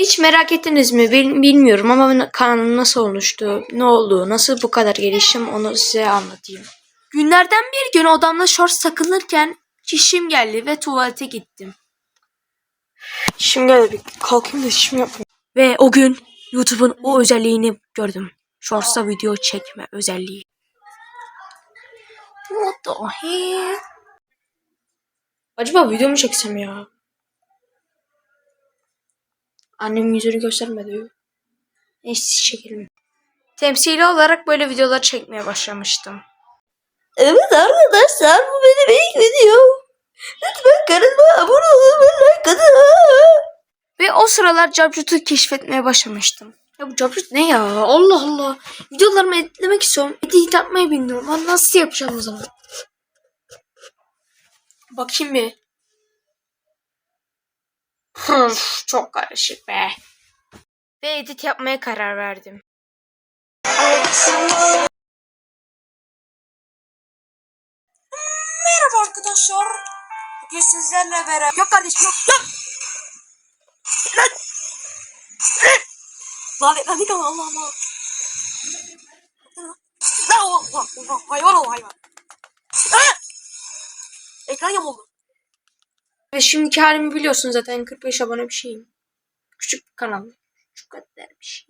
Hiç merak ettiniz mi Bil- bilmiyorum ama kanalım nasıl oluştu, ne oldu, nasıl bu kadar geliştim onu size anlatayım. Günlerden bir gün odamda shorts takılırken çişim geldi ve tuvalete gittim. Çişim geldi bir kalkayım da çişim yapayım. Ve o gün YouTube'un o özelliğini gördüm. Shorts'ta video çekme özelliği. What the hell? Acaba video mu çeksem ya? Annem yüzünü göstermedi. Neyse çekelim. Temsili olarak böyle videolar çekmeye başlamıştım. Evet arkadaşlar bu benim ilk videom. Lütfen kanalıma abone olun ve like atın. Ve o sıralar Jabjut'u keşfetmeye başlamıştım. Ya bu Jabjut ne ya? Allah Allah. Videolarımı editlemek istiyorum. Edit yapmayı bilmiyorum. Ben nasıl yapacağım o zaman? Bakayım bir. Çok karışık be. Ve edit yapmaya karar verdim. Merhaba arkadaşlar. Bugün sizlerle beraber... Yok kardeşim yok. Lan. Lan lan lan Allah Allah. Lan Allah. Hayvan ol hayvan. Ekran yamuldu. Ve şimdiki halimi biliyorsun zaten 45 abone bir şeyim. Küçük bir kanal. Şu kadar bir şey.